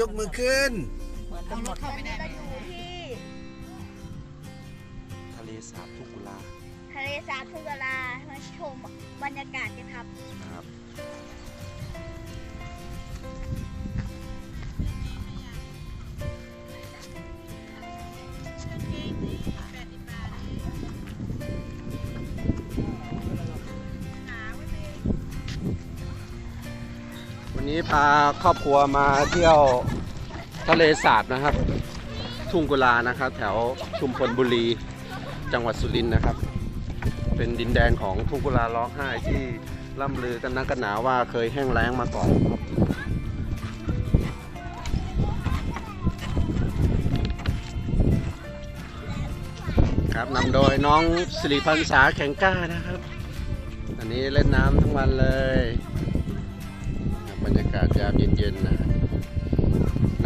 ยกมือขึ้น เหมือนกันหมดตอนนี้เราอยู่ที่ทะเลสาบทุกุลาทะเลสาบทุ่งกะลามาชมบรรยากาศกันครับนะครับ นี้พาครอบครัวมาเที่ยวทะเลสาบนะครับ ทุ่งกุลานะครับ แถวชุมพลบุรีจังหวัดสุรินทร์นะครับ เป็นดินแดนของทุ่งกุลาร้องไห้ที่ล่ำลือกันนักกันหนาว่าเคยแห้งแล้งมาก่อนครับนำโดยน้องสิริพันษาแข็งกล้านะครับ อันนี้เล่นน้ำทั้งวันเลย รับบรรยากาศยามเย็นๆนะครับ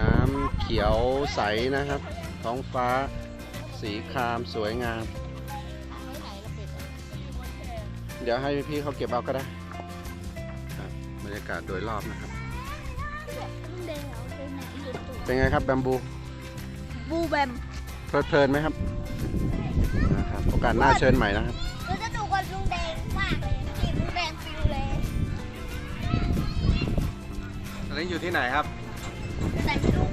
น้ำเขียวใสนะครับ ท้องฟ้าสีครามสวยงาม เดี๋ยวให้พี่เขาเก็บเอาก็ได้ครับบรรยากาศโดยรอบนะครับเดวเป็นไหนอยู่ตัวเป็นไงครับแบมบู บูแบมเพลิดเพลินไหมครับนะครับโอกาสหน้าเชิญใหม่นะครับเราจะดูกับลุงแดงมากเลย อนนี้อยู่ที่ไหนครับ แต่ไม่รู้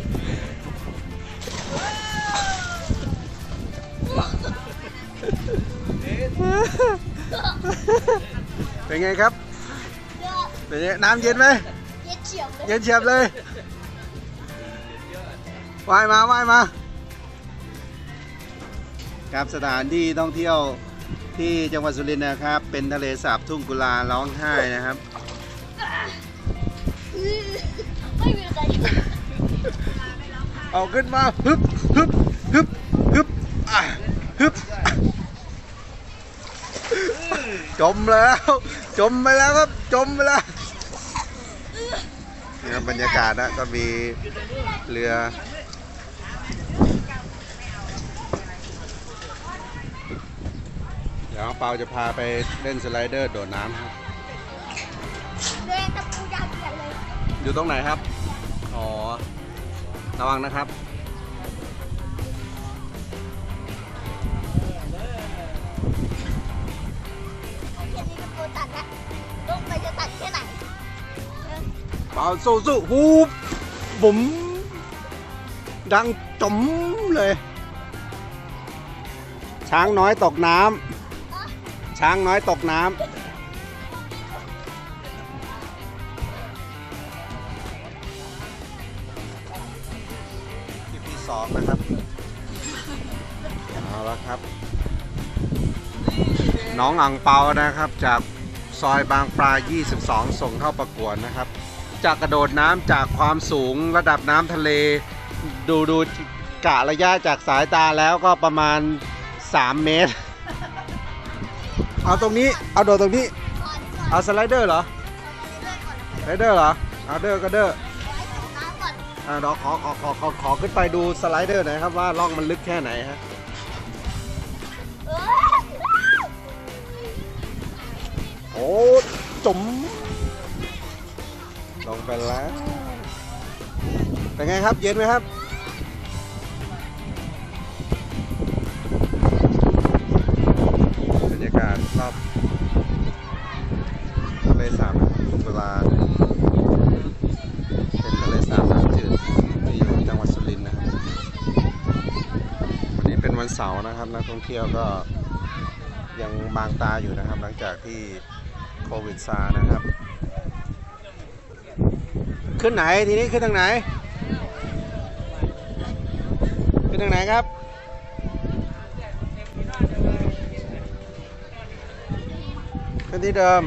เป็นไงครับ เยอะเป็นไงน้ำเย็นไหม เย็ดเฉียบเลยเย็นเฉียบเลยว่ายมาว่ายมาครับสถานที่ท่องเที่ยวที่จังหวัดสุรินทร์นะครับ เป็นทะเลสาบทุ่งกุลาร้องไห้นะครับ ไม่มีอะไรเอาขึ้นมาฮึบฮึบฮึบฮึบอะฮึบจมแล้ว จมไปแล้วครับ จมไปแล้วนี่ครับบรรยากาศนะก็มีเรือเดี๋ยวเปาจะพาไปเล่นสไลเดอร์โดดน้ำครับ อยู่ตรงไหนครับ อ๋อ ระวังนะครับ แค่นี้ตะปูตัดละลงไปจะตัดแค่ไหนเปล่าสู้สู้ฮูบบุ๋มดังจมเลย ช้างน้อยตกน้ำช้างน้อยตกน้ำ เอาละครับ น้องอังเปานะครับ จากซอยบางปลา 22 ส่งเข้าประกวดนะครับ จากกระโดดน้ำจากความสูงระดับน้ำทะเล ดูดูกะระยะจากสายตาแล้วก็ประมาณ 3 เมตร เอาตรงนี้ เอาโดดตรงนี้ เอาสไลเดอร์เหรอ สไลเดอร์เหรอ เอาเดอร์ก็เดอร์ำก่อนอ่าขอขอขอขอขอขึ้นไปดูสไลเดอร์หน่อยครับว่าร่องมันลึกแค่ไหนฮะโอ้จมลงไปแล้วเป็นไงครับ เย็นไหมครับบรรยากาศรอบทะเลสาบเวลา เป็นทะเลสาบน้ำจืดที่อยู่จังหวัดสุรินทร์นะครับ วันนี้ เสาร์นะครับ นักท่องเที่ยวก็ยังบางตาอยู่นะครับ หลังจากที่โควิดซานะครับ ขึ้นไหนทีนี้ขึ้นทางไหน ขึ้นทางไหนครับขึ้นที่เดิม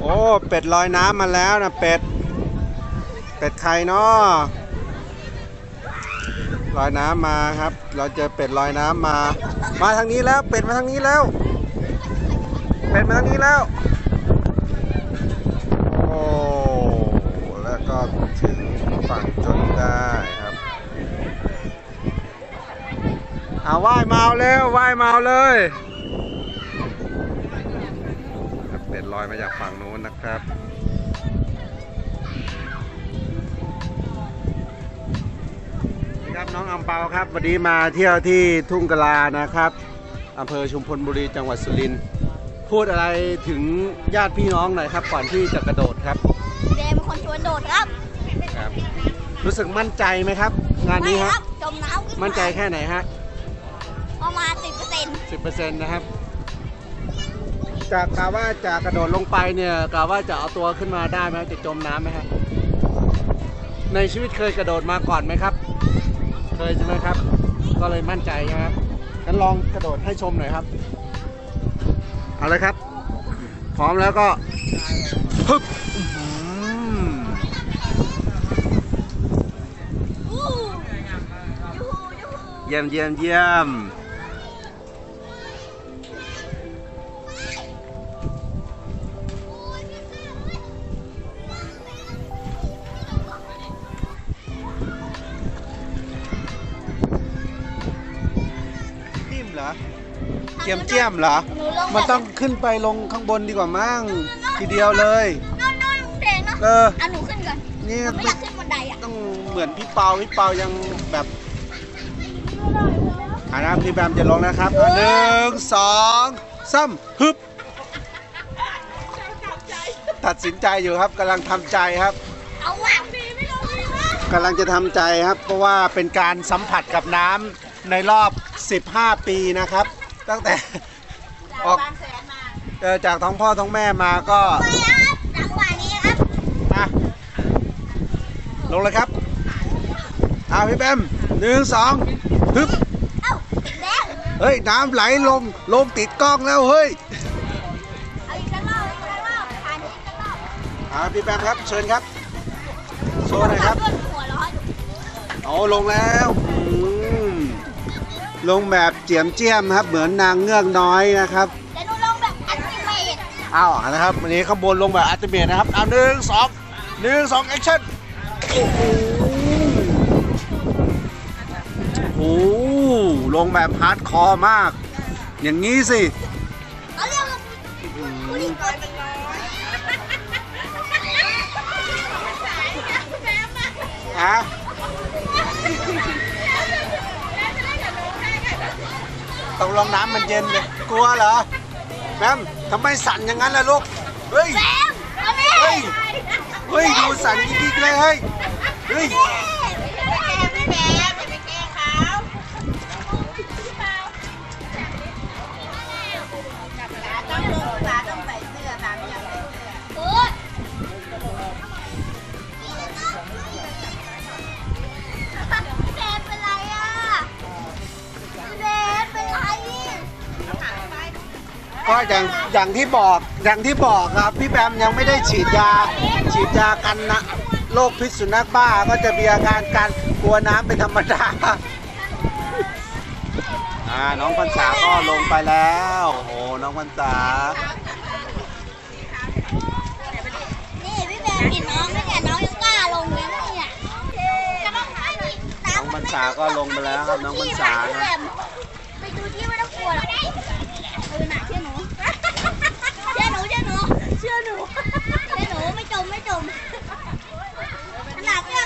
โอ้ เป็ดลอยน้ำมาแล้วนะเป็ด เป็ดใครเนาะ ลอยน้ำมาครับ เราเจอเป็ดลอยน้ำมา มาทางนี้แล้วเป็ดมาทางนี้แล้ว เป็ดมาทางนี้แล้ว โอ้แล้วก็ถึงฝั่งจนได้ครับเอาว่ายมาเอาเร็วว่ายมาเลยเป็ดลอยมาจากฝั่งนู้นนะครับ เปาครับ วันนี้มาเที่ยวที่ทุ่งกะลานะครับอำเภอชุมพลบุรีจังหวัดสุรินทร์พูดอะไรถึงญาติพี่น้องหน่อยครับ ก่อนที่จะกระโดดครับเดมเป็นคนชวนโดดครับครับ รู้สึกมั่นใจไหมครับ งานไม่นี้คฮะรับจมน้ำขึ้นมั่นใจแค่ไหนฮะประมาณสิบเปอร์เซ็นต์สิบเปอร์เซ็นต์นะครับจากกะว่าจะกระโดดลงไปเนี่ยกะว่าจะเอาตัวขึ้นมาได้ไหมจะจมน้ำไหมครับในชีวิตเคยกระโดดมาก่อนไหมครับ เคยใช่ไหมครับ ก็เลยมั่นใจใช่ไหมครับงั้นลองกระโดดให้ชมหน่อยครับ เอาเลยครับ พร้อมแล้วก็ฮึบอื้อหืออู้ยูฮูยูฮูเยี่ยมเยี่ยมเยี่ยม เหรอเจียมเจียมเหรอ หนูลงมันต้องขึ้นไปลงข้างบนดีกว่ามั้งทีเดียวเลยนอนนอนลุงเด่นเนาะเออ อะหนูขึ้นก่อน นี่หนูไม่อยากขึ้นบันไดอะต้องเหมือนพี่เปาพี่เปายังแบบอ่านะพี่แบมจะลงนะครับอะหนึ่งสองสามฮึบตัดสินใจอยู่ครับกำลังทำใจครับ เอาวางดีไม่ลงดีวะกำลังจะทำใจครับ เพราะว่าเป็นการสัมผัสกับน้ำ ในรอบ 15 ปีนะครับ ตั้งแต่ออกเอ่อจากท้องพ่อท้องแม่มาก็ไปครับจังหวะนี้ครับมาลงเลยครับเอาพี่แบมหนึ่งสองฮึบเอ้าแดงเฮ้ย น้ำไหลลงลงติดกล้องแล้วเฮ้ยเอาอีกสักรอบอีกสักรอบผ่านอีกสักรอบอ่าพี่แบมครับเชิญครับโชว์หน่อยครับเพื่อนหัวเร้อนเอาลงแล้วอืม ลงแบบเจียมเจียมครับ เหมือนนางเงือกน้อยนะครับแต่หนูลงแบบอันติเมตเอานะครับวันนี้ข้างบนลงแบบอัลติเมทนะครับเอาหนึ่งสองหนึ่งสองแอคชั่นโอ้โหโอ้โหลงแบบฮาร์ดคอร์มาก อย่างนี้สิเขาเรียกว่าผู้หญิงตัวเป็นน้อยฮะ ตกลงน้ำมันเย็นเลยกลัวเหรอแบมทำไมสั่นอย่างนั้นล่ะลูกเฮ้ยแซมเอาดิเฮ้ยเฮ้ยดูสั่นกิ๊กๆเลยเฮ้ยเฮ้ยไม่แกไม่ ก็อย่างอย่างที่บอกอย่างที่บอกครับพี่แบมยังไม่ได้ฉีดยา ฉีดยากันนะโรคพิษสุนัขบ้าก็จะมีอาการการกลัวน้ำเป็นธรรมดาอ่าน้องพรรษาก็ลงไปแล้วโอ้โหน้องพรรษานี่พี่แบนเห็นน้องไหมเนี่ยน้องยังกล้าลงเลยนะเนี่ยจะต้องหาที่น้องพรรษาก็ลงไปแล้วครับน้องพรรษานะไปดูที่ไม่ต้องกลัวหรอกเออหนักเชื่อหนู เชื่อหนูเชื่อหนูเชื่อหนูเชื่อหนูไม่จมไม่จมขนาดเนี้ย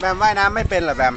แบมว่ายน้ำไม่เป็นเหรอแบม